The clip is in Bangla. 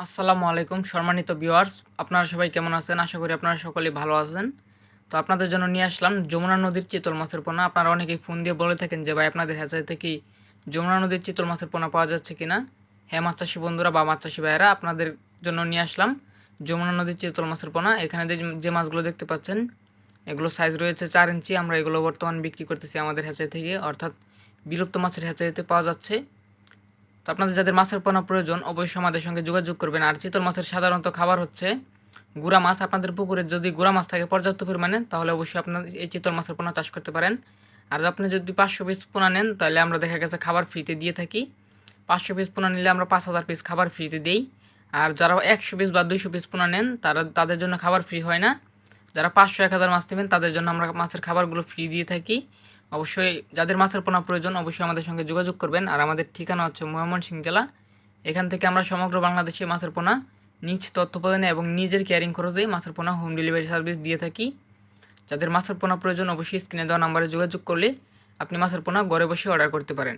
আসসালামু আলাইকুম, সম্মানিত ভিউয়ার্স আপনারা সবাই কেমন আছেন? আশা করি আপনারা সকলেই ভালো আছেন। তো আপনাদের জন্য নিয়ে আসলাম যমুনা নদীর চিতল মাছের পোনা। আপনারা অনেকেই ফোন দিয়ে বলে থাকেন যে, ভাই, আপনাদের হ্যাচারি থেকে যমুনা নদীর চিতল মাছের পোনা পাওয়া যাচ্ছে কিনা? হ্যাঁ মাছ চাষি বন্ধুরা বা মাছ চাষি ভাইয়েরা, আপনাদের জন্য নিয়ে আসলাম যমুনা নদীর চিতল মাছের পোনা। এখানে যে- যে মাছগুলো দেখতে পাচ্ছেন, এগুলো সাইজ রয়েছে চার ইঞ্চি। আমরা এগুলো বর্তমান বিক্রি করতেছি আমাদের হ্যাচারি থেকে অর্থাৎ বিলুপ্ত মাছের হ্যাচারিতে পাওয়া যাচ্ছে। তো আপনাদের যাদের মাছের পোনা প্রয়োজন, অবশ্যই আমাদের সঙ্গে যোগাযোগ করবেন। আর চিতল মাছের সাধারণত খাবার হচ্ছে গুড়া মাছ। আপনাদের পুকুরে যদি গুড়া মাছ থাকে পর্যাপ্ত পরিমাণে, তাহলে অবশ্যই আপনার এই চিতল মাছের পোনা চাষ করতে পারেন। আর আপনি যদি পাঁচশো পিস পোনা নেন, তাহলে আমরা দেখা গেছে খাবার ফ্রিতে দিয়ে থাকি। পাঁচশো পিস পোনা নিলে আমরা পাঁচ হাজার পিস খাবার ফ্রিতে দিই। আর যারা একশো পিস বা দুইশো পিস পোনা নেন, তারা, তাদের জন্য খাবার ফ্রি হয় না। যারা পাঁচশো, এক হাজার মাছ নেবেন, তাদের জন্য আমরা মাছের খাবারগুলো ফ্রি দিয়ে থাকি। অবশ্যই যাদের মাছের পোনা প্রয়োজন অবশ্যই আমাদের সঙ্গে যোগাযোগ করবেন। আর আমাদের ঠিকানা হচ্ছে ময়মনসিংহ জেলা। এখান থেকে আমরা সমগ্র বাংলাদেশে মাছের পোনা নিজ তথ্য প্রদানে এবং নিজের ক্যারিং খরচে মাছের পোনা হোম ডেলিভারি সার্ভিস দিয়ে থাকি। যাদের মাছের পোনা প্রয়োজন অবশ্যই স্ক্রিনে দেওয়া নাম্বারে যোগাযোগ করলে আপনি মাছের পোনা ঘরে বসে অর্ডার করতে পারেন।